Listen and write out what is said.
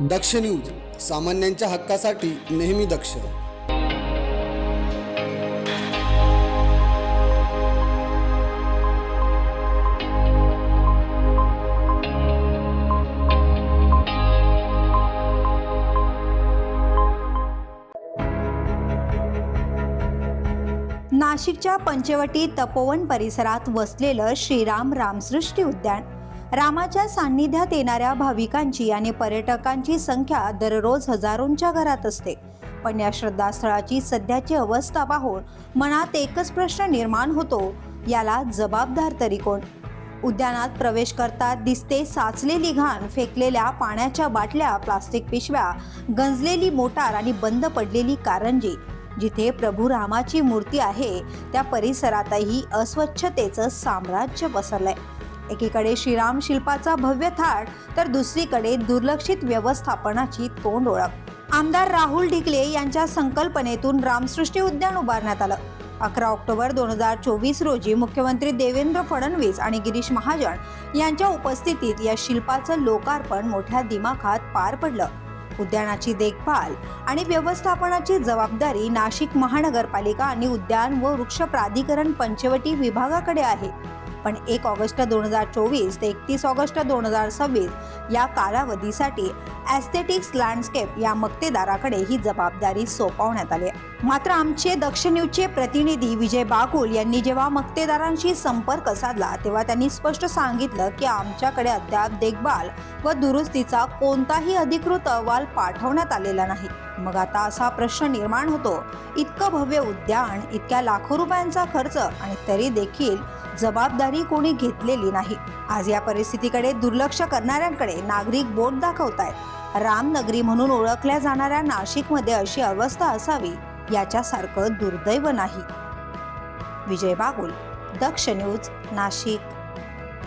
दक्ष news सामान्यांच्या हक्कासाठी नेहमी दक्ष. नाशिकच्या पंचवटी तपोवन परिसरात वसलेलं श्रीराम रामसृष्टी उद्यान. रामाच्या सान्निध्यात येणाऱ्या भाविकांची आणि पर्यटकांची संख्या दररोज हजारोंच्या घरात असते. पण या श्रद्धास्थळाची सध्याची अवस्था पाहून मनात एकच प्रश्न निर्माण होतो याला जबाबदार तरी कोण? उद्यानात प्रवेश करतात दिसते साचलेली घाण फेकलेल्या पाण्याच्या बाटल्या प्लास्टिक पिशव्या गंजलेली मोटार आणि बंद पडलेली कारंजी. जिथे प्रभू रामाची मूर्ती आहे त्या परिसरातही अस्वच्छतेचं साम्राज्य पसरलंय. एकीकडे श्रीराम शिल्पाचा भव्य थाट तर दुसरीकडे दुर्लक्षित व्यवस्थापनाची तोंड ओळख. आमदार राहुल ढिकले यांच्या संकल्पनेतून रामसृष्टी उद्यान उभारण्यात आलं. अकरा ऑक्टोबर दोन हजार चोवीस रोजी मुख्यमंत्री देवेंद्र फडणवीस आणि गिरीश महाजन यांच्या उपस्थितीत या शिल्पाचं लोकार्पण मोठ्या दिमाखात पार पडलं. उद्यानाची देखभाल आणि व्यवस्थापनाची जबाबदारी नाशिक महानगरपालिका आणि उद्यान व वृक्ष प्राधिकरण पंचवटी विभागाकडे आहे. पण एक ऑगस्ट दोन हजार चोवीस ते एकतीस ऑगस्ट दोन हजार सव्वीस या कालावधीसाठी ॲस्थेटिक्स लँडस्केप या मक्तेदाराकडे ही जबाबदारी सोपवण्यात आली. मात्र आमचे दक्ष न्यूजचे प्रतिनिधी विजय बाकुल यांनी जेव्हा मक्तेदारांशी संपर्क साधला तेव्हा त्यांनी स्पष्ट सांगितलं की आमच्याकडे अद्याप देखभाल व दुरुस्तीचा कोणताही अधिकृत अहवाल पाठवण्यात आलेला नाही. मग आता असा प्रश्न निर्माण होतो. इतकं भव्य उद्यान इतक्या लाखो रुपयांचा खर्च आणि तरी देखील जबाबदारी कोणी घेतलेली नाही. आज या परिस्थितीकडे दुर्लक्ष करणाऱ्यांकडे नागरिक बोट दाखवतायत. रामनगरी म्हणून ओळखल्या जाणाऱ्या नाशिकमध्ये अशी अवस्था असावी याच्यासारखं दुर्दैव नाही. विजय बागुल दक्ष न्यूज नाशिक.